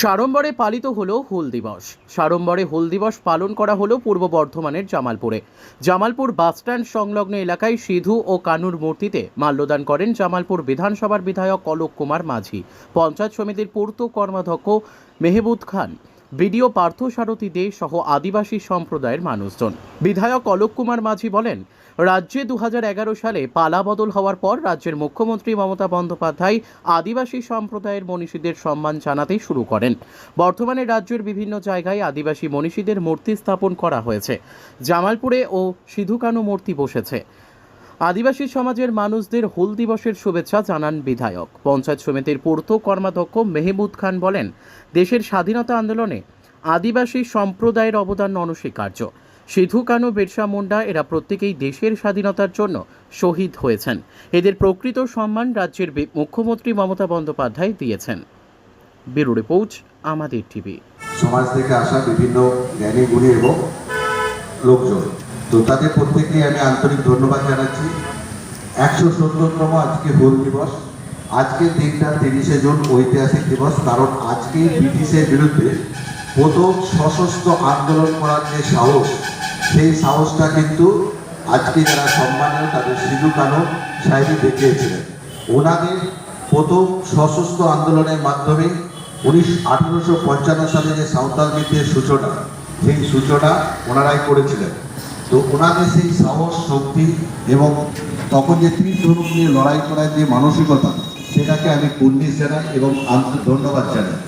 সাড়ম্বরে পালিত হলো হুল দিবস। সাড়ম্বরে হুল দিবস পালন করা হলো পূর্ব বর্ধমানের জামালপুরে। জামালপুর বাসস্ট্যান্ড সংলগ্ন এলাকায় সিধু ও কানুর মূর্তিতে মাল্যদান করেন জামালপুর বিধানসভার বিধায়ক অলোক কুমার মাঝি। পঞ্চায়েত সমিতির পূর্ত কর্মাধ্যক্ষ মেহবুদ খান। বিডিও পার্থ সারথী দে সহ আদিবাসী সম্প্রদায়ের মানুষজন। বিধায়ক অলোক কুমার মাঝি বলেন, রাজ্যে দু হাজার এগারো সালে পালা বদল হওয়ার পর রাজ্যের মুখ্যমন্ত্রী মমতা বন্দ্যোপাধ্যায় আদিবাসী সম্প্রদায়ের মনীষীদের সম্মান জানাতে শুরু করেন। বর্তমানে রাজ্যের বিভিন্ন জায়গায় আদিবাসী মনীষীদের মূর্তি স্থাপন করা হয়েছে। জামালপুরে ও সিধুকানু মূর্তি বসেছে। আদিবাসী সমাজের মানুষদের হুল দিবসের শুভেচ্ছা জানান বিধায়ক। পঞ্চায়েত সমিতির পূর্ত কর্মাধ্যক্ষ মেহমুদ খান বলেন, দেশের স্বাধীনতা আন্দোলনে আদিবাসী সম্প্রদায়ের অবদান অনস্বীকার্য। সিধু কানু বিরসা মুন্ডা এরা প্রত্যেকেই দেশের স্বাধীনতার জন্য শহীদ হয়েছেন। এদের প্রকৃত সম্মান রাজ্যের মুখ্যমন্ত্রী মমতা বন্দ্যোপাধ্যায় দিয়েছেন। ব্যুরো রিপোর্ট, আমাদের টিভি। সমাজ থেকে আসা বিভিন্ন জ্ঞানী, গুণী এবং লোকজন। তো তাদের প্রত্যেককে আমি আন্তরিক ধন্যবাদ জানাচ্ছি। একশো সত্তরতম আজকে হোল দিবস। আজকের দিনটা তিরিশে জুন, ঐতিহাসিক দিবস, কারণ আজকে ব্রিটিশের বিরুদ্ধে প্রথম সশস্ত্র আন্দোলন করার যে সাহস, সেই সাহসটা কিন্তু আজকে যারা সম্মানীয় তাদের সিধু কানু সাহেবই দেখিয়েছিলেন। ওনাদের প্রথম সশস্ত্র আন্দোলনের মাধ্যমে উনিশ আঠেরোশো পঞ্চান্ন সালে যে সাঁওতাল বিদ্রোহের সূচনা, সেই সূচনা ওনারাই করেছিলেন। তো ওনাদের সেই সাহস, শক্তি এবং তখন যে তীর ধনুক নিয়ে লড়াই করার যে মানসিকতা, সেটাকে আমি কুর্নিশ জানাই এবং ধন্যবাদ জানাই।